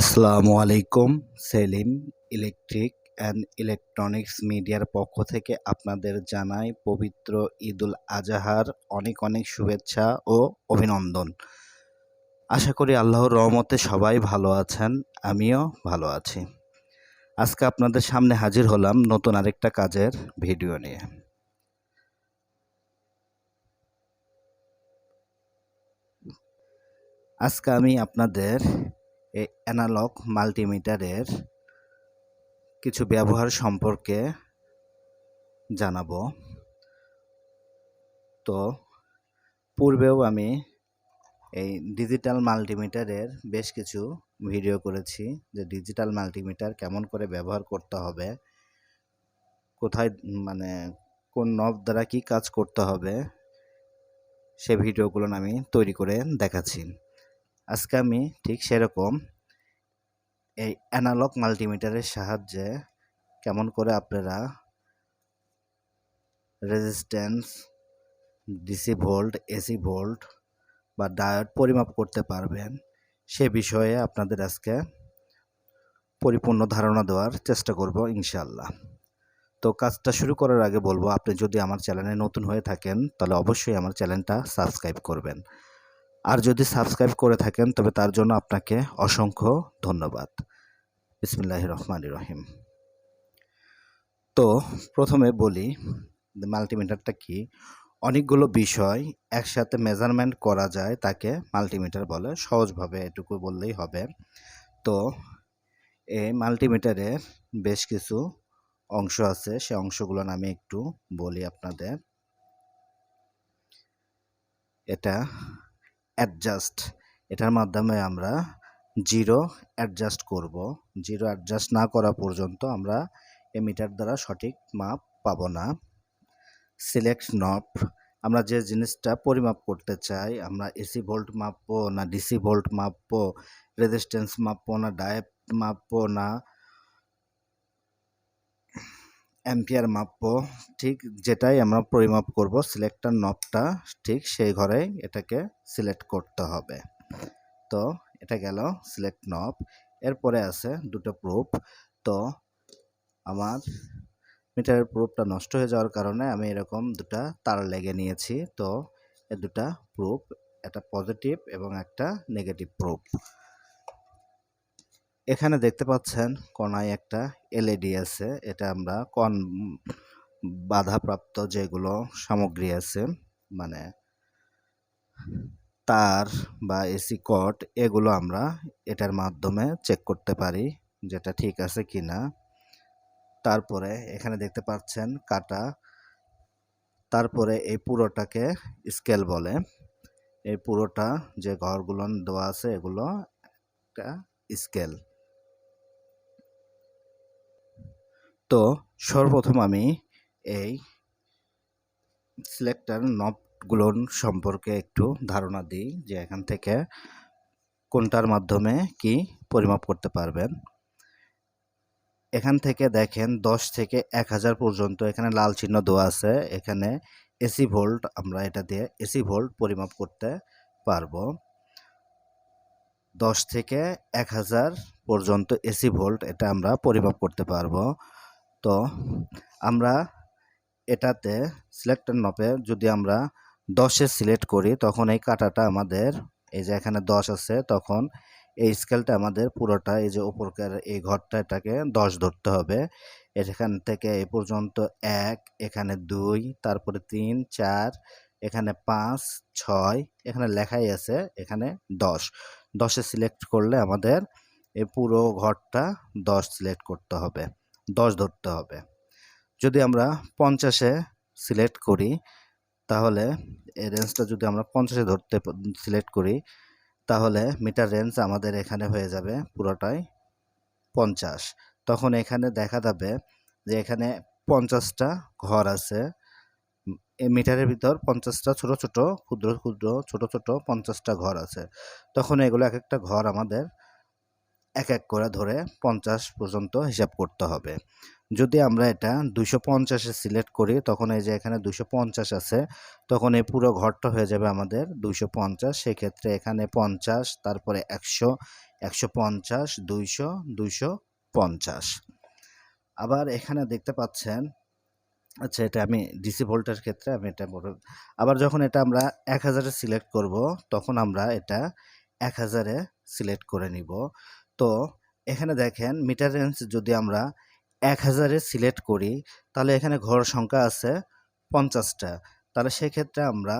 আসসালামু আলাইকুম, Selim electric and electronics মিডিয়ার পক্ষ থেকে আপনাদের জানাই পবিত্র ঈদুল আজহার অনেক অনেক শুভেচ্ছা ও অভিনন্দন। আশা করি আল্লাহর রহমতে সবাই ভালো আছেন, আমিও ভালো আছি। আজকে আপনাদের সামনে হাজির হলাম নতুন আরেকটা কাজের ভিডিও নিয়ে। আজকে আমি আপনাদের এই অ্যানালগ মাল্টিমিটারের কিছু ব্যবহার সম্পর্কে জানাব। তো পূর্বেও আমি এই ডিজিটাল মাল্টিমিটারের বেশ কিছু ভিডিও করেছি, যে ডিজিটাল মাল্টিমিটার কেমন করে ব্যবহার করতে হবে, কোথায় মানে কোন নব দ্বারা কি কাজ করতে হবে, সে ভিডিওগুলো আমি তৈরি করে দেখাচ্ছি। আজকে আমি ঠিক সেরকম এই অ্যানালগ মাল্টিমিটারের সাহায্যে কেমন করে আপনারা resistance DC volt AC volt বা ডায়োড পরিমাপ করতে পারবেন, সে বিষয়ে আপনাদের আজকে পরিপূর্ণ ধারণা দেওয়ার চেষ্টা করব ইনশাল্লাহ তো কাজটা শুরু করার আগে বলব, আপনি যদি আমার চ্যানেলে নতুন হয়ে থাকেন, তাহলে অবশ্যই আমার চ্যানেলটা সাবস্ক্রাইব করবেন। আর যদি সাবস্ক্রাইব করে থাকেন, তবে তার জন্য আপনাকে অসংখ্য ধন্যবাদ। বিসমিল্লাহ রহমান রহিম। তো প্রথমে বলি মাল্টিমিটারটা কি? অনেকগুলো বিষয় একসাথে মেজারমেন্ট করা যায়, তাকে মাল্টিমিটার বলে। সহজভাবে এটুকু বললেই হবে। তো এই মাল্টিমিটারের বেশ কিছু অংশ আছে, সে অংশগুলো আমি একটু বলি আপনাদের। এটা অ্যাডজাস্ট এটার মাধ্যমে আমরা জিরো অ্যাডজাস্ট করব। জিরো অ্যাডজাস্ট না করা পর্যন্ত আমরা এই মিটার দ্বারা সঠিক মাপ পাব না। সিলেক্ট নব আমরা যে জিনিসটা পরিমাপ করতে চাই, আমরা এসি ভোল্ট মাপবো না ডিসি ভোল্ট মাপবো রেজিস্ট্যান্স মাপবো না ডায়েট মাপবো না অ্যাম্পিয়ার মাপবো, ঠিক যেটাই আমরা পরিমাপ করব, সিলেক্টার নবটা, ঠিক সেই ঘরে এটাকে সিলেক্ট করতে হবে। তো এটা গেল সিলেক্ট নব, এরপরে আছে দুটো প্রুফ। তো আমার মিটারের প্রুফটা নষ্ট হয়ে যাওয়ার কারণে আমি এরকম দুটা তার লেগে নিয়েছি। তো এ দুটা প্রুফ, একটা পজিটিভ এবং একটা নেগেটিভ প্রুফ। এখানে দেখতে পাচ্ছেন কোনায় একটা এলইডি আছে। এটা আমরা কন বাধাপ্রাপ্ত যেগুলো সামগ্রী আছে মানে তার বা এসি কট এগুলো আমরা এটার মাধ্যমে চেক করতে পারি যেটা ঠিক আছে কি না তারপরে এখানে দেখতে পাচ্ছেন কাটা, তারপরে এই পুরোটাকে স্কেল বলে। এই পুরোটা যে ঘরগুলো দেওয়া আছে এগুলো একটা স্কেল তো সর্বপ্রথম আমি এই সিলেক্টার নবগুলোর সম্পর্কে একটু ধারণা দিই যে এখান থেকে কোনটার মাধ্যমে কি পরিমাপ করতে পারবেন। এখান থেকে দেখেন দশ থেকে এক হাজার পর্যন্ত এখানে লাল চিহ্ন দেওয়া আছে। এখানে এসি ভোল্ট আমরা এটা দিয়ে এসি ভোল্ট পরিমাপ করতে পারব। দশ থেকে এক হাজার পর্যন্ত এসি ভোল্ট এটা আমরা পরিমাপ করতে পারব। তো আমরা এটাতে সিলেক্টর নপে যদি আমরা দশে সিলেক্ট করি, তখন এই কাটাটা আমাদের, এই যে এখানে দশ আছে, তখন এই স্কেলটা আমাদের পুরোটা, এই যে উপরকার এই ঘরটা এটাকে দশ ধরতে হবে। এখান থেকে এ পর্যন্ত এক, এখানে দুই, তারপরে তিন, চার, এখানে পাঁচ, ছয়, এখানে লেখাই আছে এখানে দশ। দশে সিলেক্ট করলে আমাদের এই পুরো ঘরটা দশ সিলেক্ট করতে হবে। দশ ধরতে হবে। যদি আমরা পঞ্চাশে সিলেক্ট করি, তাহলে এই রেঞ্জটা যদি আমরা পঞ্চাশে ধরতে সিলেক্ট করি, তাহলে মিটার রেঞ্জ আমাদের এখানে হয়ে যাবে পুরোটাই পঞ্চাশ। তখন এখানে দেখা যাবে যে এখানে পঞ্চাশটা ঘর আছে। এই মিটারের ভিতর পঞ্চাশটা ছোট ছোট, ক্ষুদ্র ক্ষুদ্র, ছোট ছোট পঞ্চাশটা ঘর আছে। তখন এগুলো এক একটা ঘর আমাদের এক এক করে ধরে পঞ্চাশ পর্যন্ত হিসাব করতে হবে। যদি আমরা এটা দুশো পঞ্চাশে সিলেক্ট করি, তখন এই যে এখানে দুশো পঞ্চাশ আছে, তখন এই পুরো ঘরটা হয়ে যাবে আমাদের দুশো পঞ্চাশ। সেক্ষেত্রে এখানে পঞ্চাশ, তারপরে একশো একশো পঞ্চাশ, দুইশো দুইশো পঞ্চাশ। আবার এখানে দেখতে পাচ্ছেন আচ্ছা এটা আমি ডিসি ভোল্টের ক্ষেত্রে আমি এটা বলে আবার যখন এটা আমরা এক হাজারে সিলেক্ট করব, তখন আমরা এটা এক হাজারে সিলেক্ট করে নিব। তো এখানে দেখেন মিটার রেঞ্জ যদি আমরা এক হাজারে সিলেক্ট করি, তাহলে এখানে ঘর সংখ্যা আছে পঞ্চাশটা। তাহলে সেক্ষেত্রে আমরা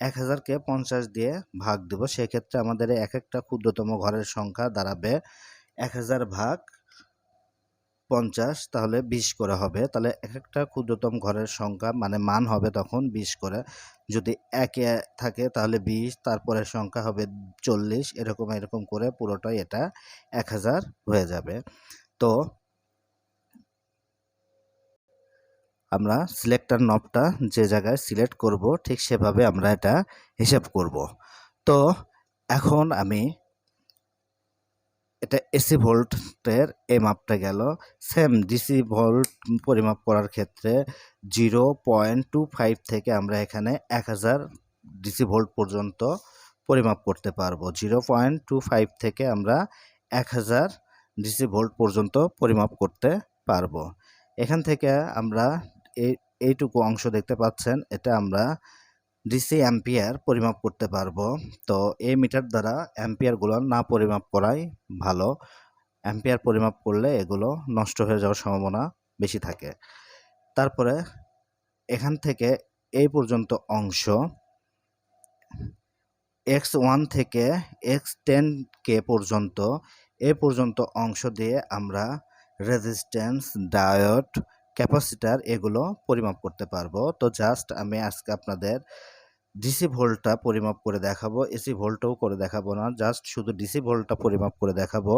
এক হাজারকে পঞ্চাশ দিয়ে ভাগ দেব। সেক্ষেত্রে আমাদের এক একটা ক্ষুদ্রতম ঘরের সংখ্যা দাঁড়াবে এক হাজার ভাগ পঞ্চাশ, তাহলে বিশ করে হবে। তাহলে এক একটা ক্ষুদ্রতম ঘরের সংখ্যা মানে মান হবে তখন বিশ করে। যদি একে থাকে তাহলে বিশ তারপরের সংখ্যা হবে চল্লিশ, এরকম এরকম করে পুরোটাই এটা এক হাজার হয়ে যাবে। তো আমরা সিলেক্টার নবটা যে জায়গায় সিলেক্ট করব, ঠিক সেভাবে আমরা এটা হিসাব করব। তো এখন আমি এটা এসি ভোল্টের এই মাপটা গেল। সেম ডিসি ভোল্ট পরিমাপ করার ক্ষেত্রে জিরো পয়েন্ট টু ফাইভ থেকে আমরা এখানে এক হাজার ডিসি ভোল্ট পর্যন্ত পরিমাপ করতে পারব। জিরো পয়েন্ট টু ফাইভ থেকে আমরা এক হাজার ডিসি ভোল্ট পর্যন্ত পরিমাপ করতে পারব। এখান থেকে আমরা এই এইটুকু অংশ দেখতে পাচ্ছেন। এটা আমরা ডিসি অ্যাম্পিয়ার পরিমাপ করতে পারব। তো এই মিটার দ্বারা অ্যাম্পিয়ারগুলো না পরিমাপ করাই ভালো। অ্যাম্পিয়ার পরিমাপ করলে এগুলো নষ্ট হয়ে যাওয়ার সম্ভাবনা বেশি থাকে। তারপরে এখান থেকে এই পর্যন্ত অংশ। এক্স ওয়ান থেকে এক্স টেন কে পর্যন্ত, এ পর্যন্ত অংশ দিয়ে আমরা রেজিস্ট্যান্স, ডায়োড, ক্যাপাসিটার এগুলো পরিমাপ করতে পারব। তো জাস্ট আমি আজকে আপনাদের ডিসি ভোল্টটা পরিমাপ করে দেখাবো এসি ভোল্টও করে দেখাবো না জাস্ট শুধু ডিসি ভোল্টটা পরিমাপ করে দেখাবো,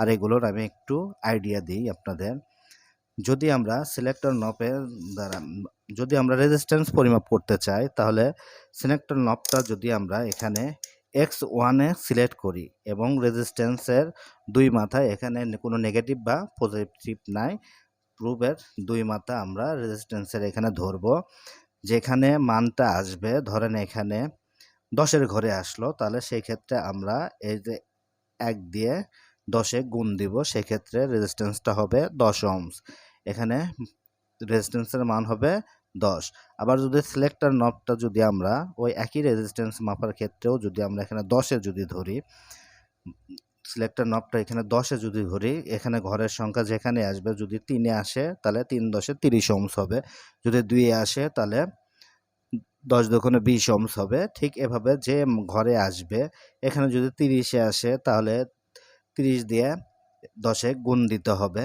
আর এগুলোর আমি একটু আইডিয়া দিই আপনাদের। যদি আমরা সিলেক্টর নপের দ্বারা, যদি আমরা রেজিস্ট্যান্স পরিমাপ করতে চাই, তাহলে সিলেক্টর নবটা যদি আমরা এখানে এক্স ওয়ানে সিলেক্ট করি এবং রেজিস্ট্যান্সের দুই মাথায় এখানে কোনো নেগেটিভ বা পজিটিভ নাই প্রুফের দুই মাথা আমরা রেজিস্ট্যান্সের এখানে ধরব। যেখানে মানটা আসবে, ধরেন এখানে দশের ঘরে আসলো, তাহলে সেই ক্ষেত্রে আমরা এই যে এক দিয়ে দশে গুণ দিব, সেক্ষেত্রে রেজিস্ট্যান্সটা হবে দশ ওহমস এখানে রেজিস্ট্যান্সের মান হবে দশ। আবার যদি সিলেক্টার নবটা যদি আমরা ওই একই রেজিস্ট্যান্স মাপার ক্ষেত্রেও যদি আমরা এখানে দশে যদি ধরি সিলেক্টার নবটা এখানে দশে যদি ধরি, এখানে ঘরের সংখ্যা যেখানে আসবে, যদি তিনে আসে, তাহলে তিন দশে তিরিশ ওমস হবে। যদি দুইয়ে আসে, তাহলে দশ দোকানে বিশ ওমস হবে। ঠিক এভাবে যে ঘরে আসবে, এখানে যদি তিরিশে আসে, তাহলে তিরিশ দিয়ে দশে গুণ দিতে হবে।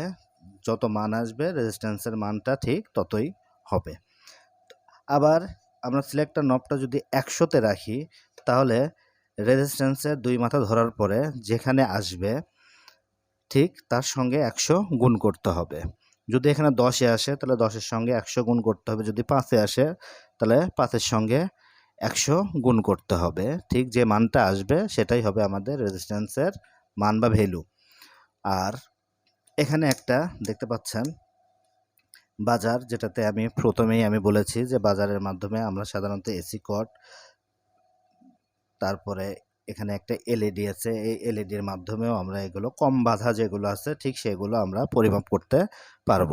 যত মান আসবে রেজিস্ট্যান্সের মানটা ঠিক ততই হবে। আবার আমরা সিলেক্টার নবটা যদি একশোতে রাখি, তাহলে রেজিস্ট্যান্সের দুই মাথা ধরার পরে যেখানে আসবে, ঠিক তার সঙ্গে একশো গুণ করতে হবে। যদি এখানে দশে আসে, তাহলে দশের সঙ্গে একশো গুণ করতে হবে। যদি পাঁচে আসে, তাহলে পাঁচের সঙ্গে একশো গুণ করতে হবে। ঠিক যে মানটা আসবে, সেটাই হবে আমাদের রেজিস্ট্যান্সের মান বা ভ্যালু আর এখানে একটা দেখতে পাচ্ছেন, বাজার, যেটাতে আমি প্রথমেই আমি বলেছি যে বাজারের মাধ্যমে আমরা সাধারণত এসি কট তারপরে এখানে একটা এলইডি আছে। এই এলইডির মাধ্যমেও আমরা এগুলো কম বাধা যেগুলো আছে, ঠিক সেগুলো আমরা পরিমাপ করতে পারব।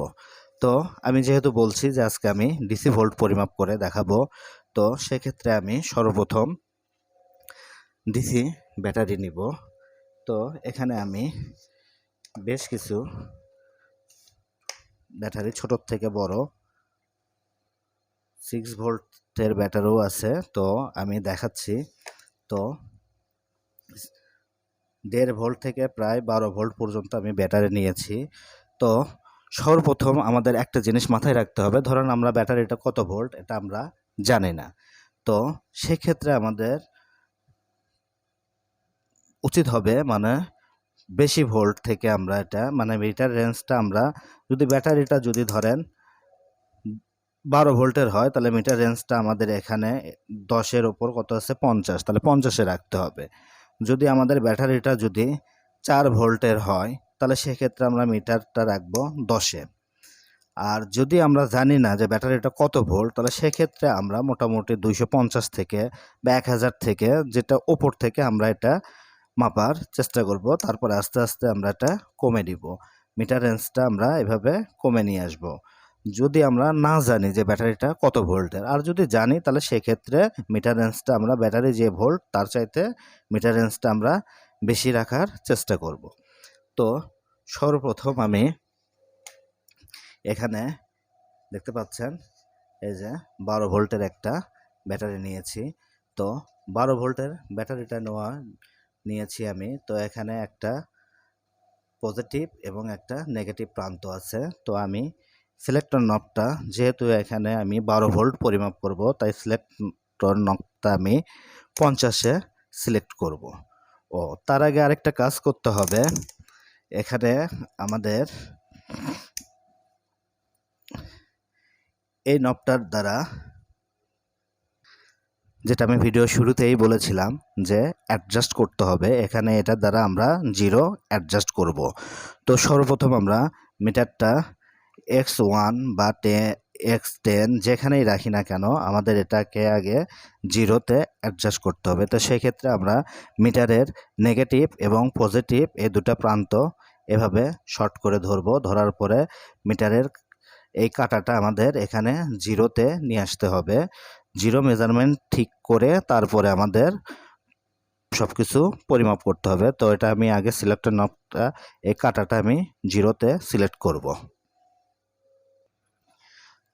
তো আমি যেহেতু বলছি যে আজকে আমি ডিসি ভোল্ট পরিমাপ করে দেখাবো, তো সেক্ষেত্রে আমি সর্বপ্রথম ডিসি ব্যাটারি নিব। তো এখানে আমি বেশ কিছু ব্যাটারি ছোটোর থেকে বড় সিক্স ভোল্টের ব্যাটারিও আছে। তো আমি দেখাচ্ছি তো দেড় ভোল্ট থেকে প্রায় বারো ভোল্ট পর্যন্ত আমি ব্যাটারি নিয়েছি। তো সর্বপ্রথম আমাদের একটা জিনিস মাথায় রাখতে হবে, ধরেন আমরা ব্যাটারিটা কত ভোল্ট এটা আমরা জানি না। তো সেক্ষেত্রে আমাদের উচিত হবে মানে বেশি ভোল্ট থেকে আমরা এটা মানে মিটার রেঞ্জটা আমরা যদি ব্যাটারিটা যদি ধরেন বারো ভোল্টের হয়, তাহলে মিটার রেঞ্জটা আমাদের এখানে দশের ওপর কত আছে? পঞ্চাশ। তাহলে পঞ্চাশে রাখতে হবে। যদি আমাদের ব্যাটারিটা যদি চার ভোল্টের হয়, তাহলে সেক্ষেত্রে আমরা মিটারটা রাখব দশে। আর যদি আমরা জানি না যে ব্যাটারিটা কত ভোল্ট, তাহলে সেক্ষেত্রে আমরা মোটামুটি দুইশো পঞ্চাশ থেকে বা এক হাজার থেকে যেটা ওপর থেকে আমরা এটা মাপার চেষ্টা করব। তারপরে আস্তে আস্তে আমরা এটা কমে দিব। মিটার রেঞ্জটা আমরা এভাবে কমে নিয়ে আসব। যদি আমরা না জানি যে ব্যাটারিটা কত ভোল্টের, আর যদি জানি তাহলে সেক্ষেত্রে মিটার রেঞ্জটা আমরা ব্যাটারি যে ভোল্ট তার চাইতে মিটার রেঞ্জটা আমরা বেশি রাখার চেষ্টা করব। তো সর্বপ্রথম আমি এখানে দেখতে পাচ্ছেন, এই যে বারো ভোল্টের একটা ব্যাটারি নিয়েছি। তো বারো ভোল্টের ব্যাটারিটা নেওয়া, নিয়েছি আমি। তো এখানে একটা পজিটিভ এবং একটা নেগেটিভ প্রান্ত আছে। তো আমি সিলেক্টর নবটা যেহেতু এখানে আমি বারো ভোল্ট পরিমাপ করব, তাই সিলেক্টর নবটা আমি পঞ্চাশে সিলেক্ট করব। ও, তার আগে আরেকটা কাজ করতে হবে। এখানে আমাদের এই নবটার দ্বারা যেটা আমি ভিডিও শুরুতেই বলেছিলাম, যে অ্যাডজাস্ট করতে হবে। এখানে এটার দ্বারা আমরা জিরো অ্যাডজাস্ট করব। তো সর্বপ্রথম আমরা মিটারটা এক্স ওয়ান বা এক্স টেন যেখানেই রাখি না কেন, আমাদের এটাকে আগে জিরোতে অ্যাডজাস্ট করতে হবে। তো সেক্ষেত্রে আমরা মিটারের নেগেটিভ এবং পজিটিভ এই দুটো প্রান্ত এভাবে শর্ট করে ধরবো। ধরার পরে মিটারের এই কাটাটা আমাদের এখানে জিরোতে নিয়ে আসতে হবে। জিরো মেজারমেন্ট ঠিক করে তারপরে আমাদের সব কিছু পরিমাপ করতে হবে। তো এটা আমি আগে সিলেক্টর নবটা এই কাটাটা আমি জিরোতে সিলেক্ট করব।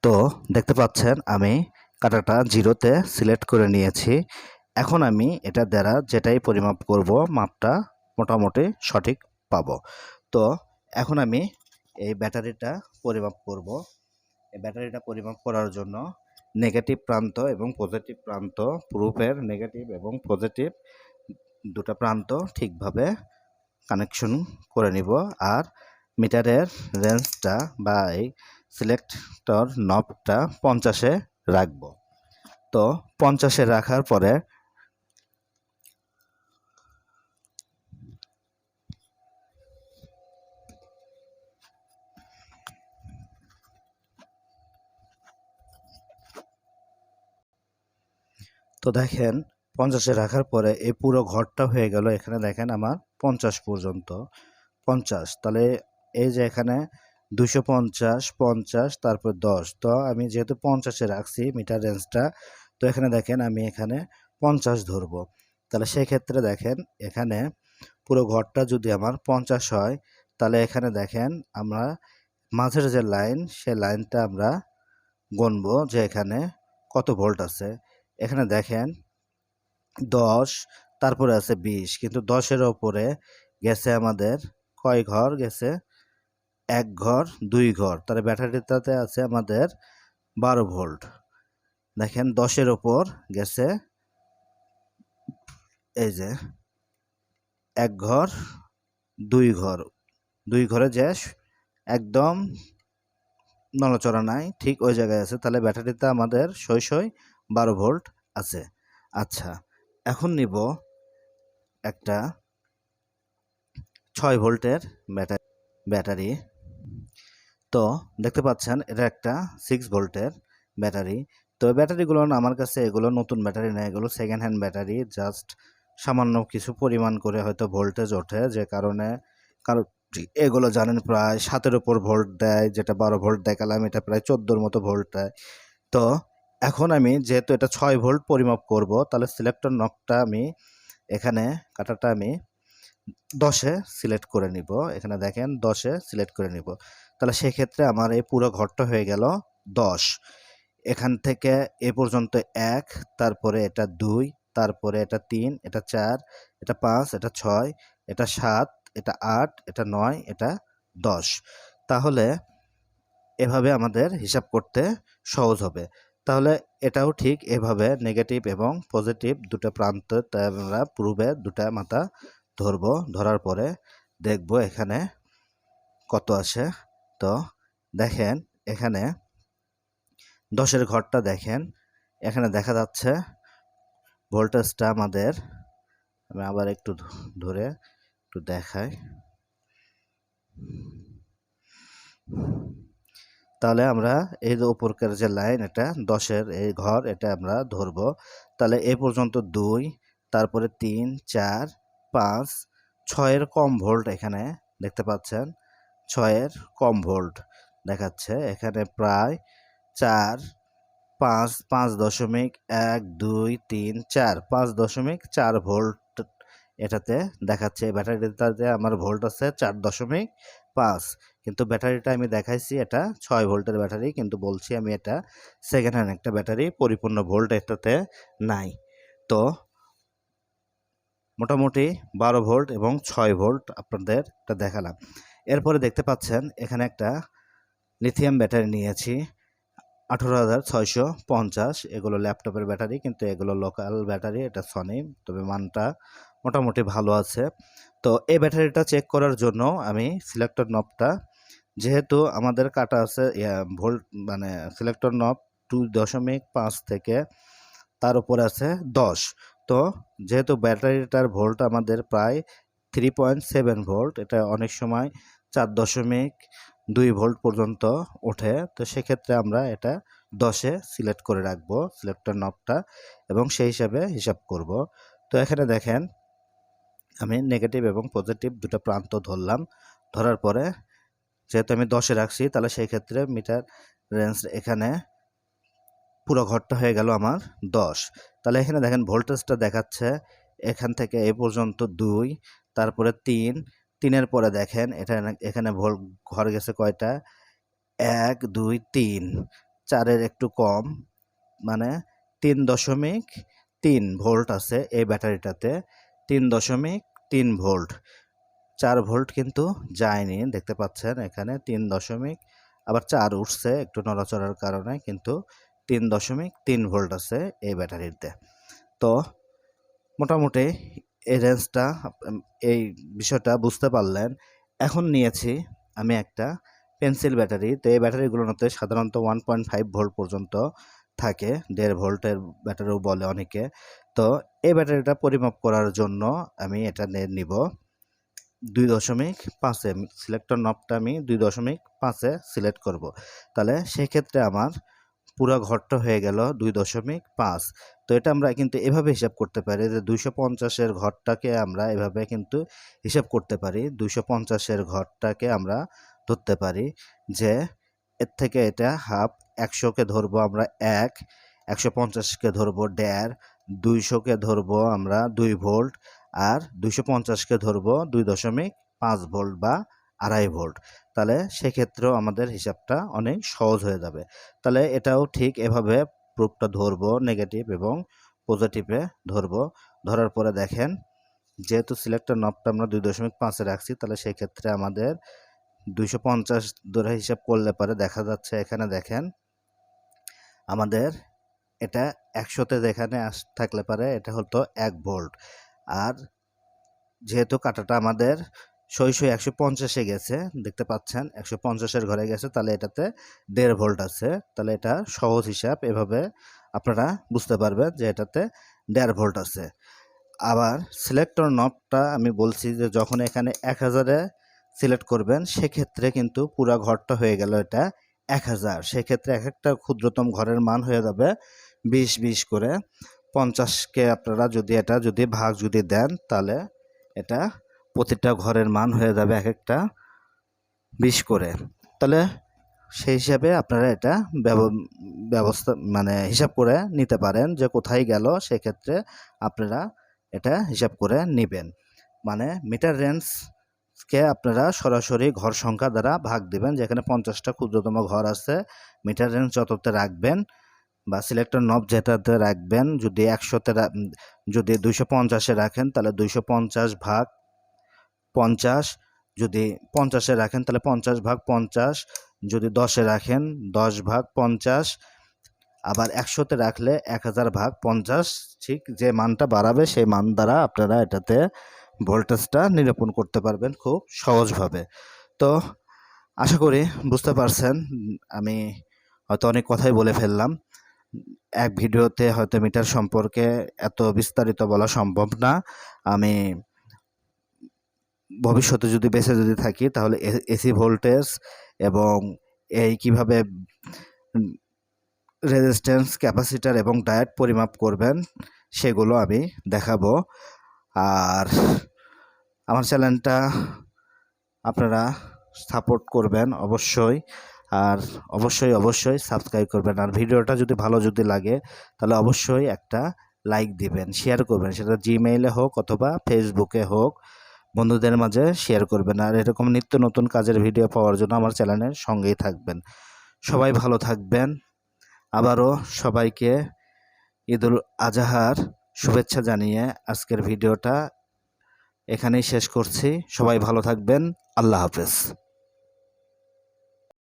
তো দেখতে পাচ্ছেন আমি কাটাটা জিরোতে সিলেক্ট করে নিয়েছি। এখন আমি এটা দ্বারা যেটাই পরিমাপ করব, মাপটা মোটামুটি সঠিক পাবো। তো এখন আমি এই ব্যাটারিটা পরিমাপ করব। এই ব্যাটারিটা পরিমাপ করার জন্য নেগেটিভ প্রান্ত এবং পজিটিভ প্রান্ত, প্রুফের নেগেটিভ এবং পজিটিভ দুটো প্রান্ত ঠিকভাবে কানেকশন করে নিব। আর মিটারের রেঞ্জটা বা এই সিলেক্টর নবটা পঞ্চাশে রাখব। তো পঞ্চাশে রাখার পরে তো দেখেন, পঞ্চাশে রাখার পরে এই পুরো ঘরটা হয়ে গেল এখানে দেখেন আমার পঞ্চাশ পর্যন্ত। পঞ্চাশ, তাহলে এই যে এখানে দুশো পঞ্চাশ পঞ্চাশ, তারপর দশ। তো আমি যেহেতু পঞ্চাশে রাখছি মিটার রেঞ্জটা তো এখানে দেখেন আমি এখানে পঞ্চাশ ধরবো। তাহলে সেক্ষেত্রে দেখেন এখানে পুরো ঘরটা যদি আমার পঞ্চাশ হয়, তাহলে এখানে দেখেন আমরা মাঝের যে লাইন সে লাইনটা আমরা গণবো যে এখানে কত ভোল্ট আছে। এখানে দেখেন দশ, তারপরে আছে বিশ, কিন্তু দশের ওপরে গেছে আমাদের কয় ঘর? গেছে এক ঘর, দুই ঘর। তাহলে ব্যাটারিটাতে আছে আমাদের বারো ভোল্ট। দেখেন, দশের ওপর গেছে এই যে এক ঘর, দুই ঘর। দুই ঘরে যে একদম নড়াচড়া নাই, ঠিক ওই জায়গায় আছে। তাহলে ব্যাটারিতে আমাদের সই বারো ভোল্ট আছে। আচ্ছা এখন নিব একটা ছয় ভোল্টের ব্যাটারি ব্যাটারি। তো দেখতে পাচ্ছেন, এটা একটা সিক্স ভোল্টের ব্যাটারি। তো ব্যাটারিগুলো আমার কাছে এগুলো নতুন ব্যাটারি না এগুলো সেকেন্ড হ্যান্ড ব্যাটারি জাস্ট সামান্য কিছু পরিমাণ করে হয়তো ভোল্টেজ ওঠে, যে কারণে কারও এগুলো জানেন প্রায় সাতের ওপর ভোল্ট দেয়, যেটা বারো ভোল্ট দেখালাম, এটা প্রায় চোদ্দোর মতো ভোল্ট দেয়। তো এখন আমি যেহেতু এটা ছয় ভোল্ট পরিমাপ করব, তাহলে সিলেক্টর নকটা আমি এখানে, কাটাটা আমি দশে সিলেক্ট করে নিব। এখানে দেখেন, দশে সিলেক্ট করে নিব। তাহলে সেক্ষেত্রে আমার এই পুরো ঘরটা হয়ে গেল দশ। এখান থেকে এ পর্যন্ত এক, তারপরে এটা দুই, তারপরে এটা তিন, এটা চার, এটা পাঁচ, এটা ছয়, এটা সাত, এটা আট, এটা নয়, এটা দশ। তাহলে এভাবে আমাদের হিসাব করতে সহজ হবে। তাহলে এটাও ঠিক এভাবে নেগেটিভ এবং পজিটিভ দুটো প্রান্ত আমরা পূর্বে দুটা মাথা ধরব, ধরার পরে দেখব এখানে কত আসে। তো দেখেন এখানে দশের ঘরটা দেখেন। এখানে দেখা যাচ্ছে ভোল্টেজটা আমাদের, আমি আবার একটু ধরে একটু দেখাই। তাহলে আমরা এই যে উপরকার যে লাইন, এটা দশের এই ঘর, এটা আমরা ধরবো। তাহলে এ পর্যন্ত দুই, তারপরে তিন, চার, পাঁচ, ছয়ের কম ভোল্ট এখানে দেখতে পাচ্ছেন। ছয়ের কম ভোল্ট দেখাচ্ছে। এখানে প্রায় চার, পাঁচ পাঁচ দশমিক এক, দুই, তিন, চার, পাঁচ দশমিক চার ভোল্ট এটাতে দেখাচ্ছে। ব্যাটারিটাতে আমার ভোল্ট আছে চার দশমিক পাঁচ। কিন্তু ব্যাটারিটা আমি দেখাইছি এটা ছয় ভোল্টের ব্যাটারি, কিন্তু বলছি আমি এটা সেকেন্ড হ্যান্ড একটা ব্যাটারি, পরিপূর্ণ ভোল্ট এটাতে নাই। তো মোটামুটি বারো ভোল্ট এবং ছয় ভোল্ট আপনাদের এটা দেখালাম। এরপরে দেখতে পাচ্ছেন এখানে একটা লিথিয়াম ব্যাটারি নিয়েছি। আঠেরো হাজার ছয়শো পঞ্চাশ। এগুলো ল্যাপটপের ব্যাটারি কিন্তু এগুলো লোকাল ব্যাটারি এটা সনি তবে মানটা মোটামুটি ভালো আছে। তো এই ব্যাটারিটা চেক করার জন্য আমি সিলেক্টর নবটা যেহেতু আমাদের কাটা আছে ভোল্ট মানে সিলেক্টর নব টু দশমিক পাঁচ থেকে তার উপরে আছে দশ। তো যেহেতু ব্যাটারিটার ভোল্ট আমাদের প্রায় থ্রি পয়েন্ট সেভেন ভোল্ট এটা অনেক সময় চার দশমিক দুই ভোল্ট পর্যন্ত ওঠে। তো সেক্ষেত্রে আমরা এটা দশে সিলেক্ট করে রাখব, সিলেক্টর নবটা এবং সেই হিসাবে হিসাব করব। তো এখানে দেখেন, আমি নেগেটিভ এবং পজিটিভ দুটো প্রান্ত ধরলাম। ধরার পরে যেহেতু আমি দশে রাখছি, তাহলে সেই ক্ষেত্রে মিটার রেঞ্জ এখানে পুরো ঘরটা হয়ে গেল আমার দশ। তাহলে এখানে দেখেন ভোল্টেজটা দেখাচ্ছে এখান থেকে এ পর্যন্ত দুই, তারপরে তিন তিনের পরে দেখেন এটা এখানে ভোল, ঘর গেছে কয়টা? এক, দুই, তিন। চারের একটু কম মানে তিন দশমিক তিন ভোল্ট আছে এই ব্যাটারিটাতে। তিন দশমিক তিন ভোল্ট। চার ভোল্ট কিন্তু যায়নি, দেখতে পাচ্ছেন এখানে তিন দশমিক, আবার চার উঠছে একটু নড়াচড়ার কারণে, কিন্তু তিন দশমিক তিন ভোল্ট আছে এই ব্যাটারিতে। তো, মোটামুটি এই রেঞ্জটা এই বিষয়টা বুঝতে পারলেন। এখন নিয়েছি আমি একটা পেন্সিল ব্যাটারি। তো এই ব্যাটারিগুলোতে সাধারণত ওয়ান পয়েন্ট ফাইভ ভোল্ট পর্যন্ত থাকে, দেড় ভোল্টের ব্যাটারিও বলে অনেকে। তো এই ব্যাটারিটা পরিমাপ করার জন্য আমি এটা নিব। দুই দশমিক পাঁচে সিলেক্টর নবটা আমি দুই দশমিক পাঁচে সিলেক্ট করব। তাহলে সেক্ষেত্রে আমার পুরো ঘরটা হয়ে গেল দুই দশমিক পাঁচ। তো এটা আমরা কিন্তু এভাবে হিসাব করতে পারি যে দুইশো পঞ্চাশের ঘরটাকে আমরা এভাবে কিন্তু হিসাব করতে পারি, দুইশো পঞ্চাশের ঘরটাকে আমরা ধরতে পারি যে এর থেকে এটা হাফ, একশোকে ধরবো আমরা এক, একশো পঞ্চাশকে ধরবো দেড়, দুইশোকে ধরবো আমরা দুই ভোল্ট আর দুইশো পঞ্চাশকে ধরবো দুই দশমিক পাঁচ ভোল্ট বা আড়াই ভোল্ট। তাহলে সেক্ষেত্রেও আমাদের হিসাবটা অনেক সহজ হয়ে যাবে। তাহলে এটাও ঠিক এভাবে প্রুফটা ধরবো নেগেটিভ এবং পজিটিভে ধরবো। ধরার পরে দেখেন, যেহেতু সিলেক্টর নবটা আমরা দুই দশমিক পাঁচে রাখছি, তাহলে সেক্ষেত্রে আমাদের দুইশো পঞ্চাশ ধরে হিসাব করলে পরে দেখা যাচ্ছে এখানে দেখেন, আমাদের এটা একশোতে যেখানে আস, থাকলে পারে এটা হতো এক ভোল্ট। আর যেহেতু কাটাটা আমাদের সই একশো পঞ্চাশে গেছে, দেখতে পাচ্ছেন, একশো পঞ্চাশের ঘরে গেছে, তাহলে এটাতে দেড় ভোল্ট আছে, তাহলে এটা সহজ হিসাব, এভাবে আপনারা বুঝতে পারবেন যে এটাতে দেড় ভোল্ট আছে। আবার সিলেক্টর নবটা আমি বলছি যে যখন এখানে এক হাজারে সিলেক্ট করবেন, সেক্ষেত্রে কিন্তু পুরো ঘরটা হয়ে গেল এটা এক হাজার। সেক্ষেত্রে এক একটা ক্ষুদ্রতম ঘরের মান হয়ে যাবে বিশ বিশ করে। পঞ্চাশকে আপনারা যদি এটা যদি ভাগ যদি দেন, তাহলে এটা প্রতিটা ঘরের মান হয়ে যাবে এক একটা বিশ করে। তাহলে সেই হিসাবে আপনারা এটা ব্যবস্থা মানে হিসাব করে নিতে পারেন যে কোথায় গেল, সেক্ষেত্রে আপনারা এটা হিসাব করে নেবেন। মানে মিটার রেঞ্জকে আপনারা সরাসরি ঘর সংখ্যা দ্বারা ভাগ দিবেন, যেখানে পঞ্চাশটা ক্ষুদ্রতম ঘর আছে, মিটার রেঞ্জ যততে রাখবেন বা সিলেক্টর নব যেটাতে রাখবেন, যদি একশোতে যদি দুইশো পঞ্চাশে রাখেন, তাহলে দুইশো পঞ্চাশ ভাগ পঞ্চাশ, যদি পঞ্চাশে রাখেন তাহলে পঞ্চাশ ভাগ পঞ্চাশ, যদি দশে রাখেন দশ ভাগ পঞ্চাশ, আবার একশোতে রাখলে এক হাজার ভাগ পঞ্চাশ, ঠিক যে মানটা বাড়াবে সেই মান দ্বারা আপনারা এটাতে ভোল্টেজটা নিরূপণ করতে পারবেন খুব সহজভাবে। তো আশা করি বুঝতে পারছেন, আমি হয়তো অনেক কথাই বলে ফেললাম। এক ভিডিওতে হয়তো মিটার সম্পর্কে এত বিস্তারিত বলা সম্ভব না। আমি ভবিষ্যতে যদি বেঁচে যদি থাকি, তাহলে এসি ভোল্টেজ এবং এই কীভাবে রেজিস্ট্যান্স ক্যাপাসিটার এবং ডায়েট পরিমাপ করবেন, সেগুলো আমি দেখাবো। আর আমার চ্যানেলটা আপনারা সাপোর্ট করবেন অবশ্যই। আর অবশ্যই অবশ্যই সাবস্ক্রাইব করবেন। আর ভিডিওটা যদি ভালো যদি লাগে, তাহলে অবশ্যই একটা লাইক দিবেন শেয়ার করবেন। সেটা জিমেইলে হোক অথবা ফেসবুকে হোক। বন্ধুদের মাঝে শেয়ার করবেন আর এরকম নিত্য নতুন কাজের ভিডিও পাওয়ার জন্য আমার চ্যানেলের সঙ্গেই থাকবেন। সবাই ভালো থাকবেন। আবারও সবাইকে ঈদুল আজহার শুভেচ্ছা জানিয়ে আজকের ভিডিওটা এখানেই শেষ করছি। সবাই ভালো থাকবেন। আল্লাহ হাফেজ।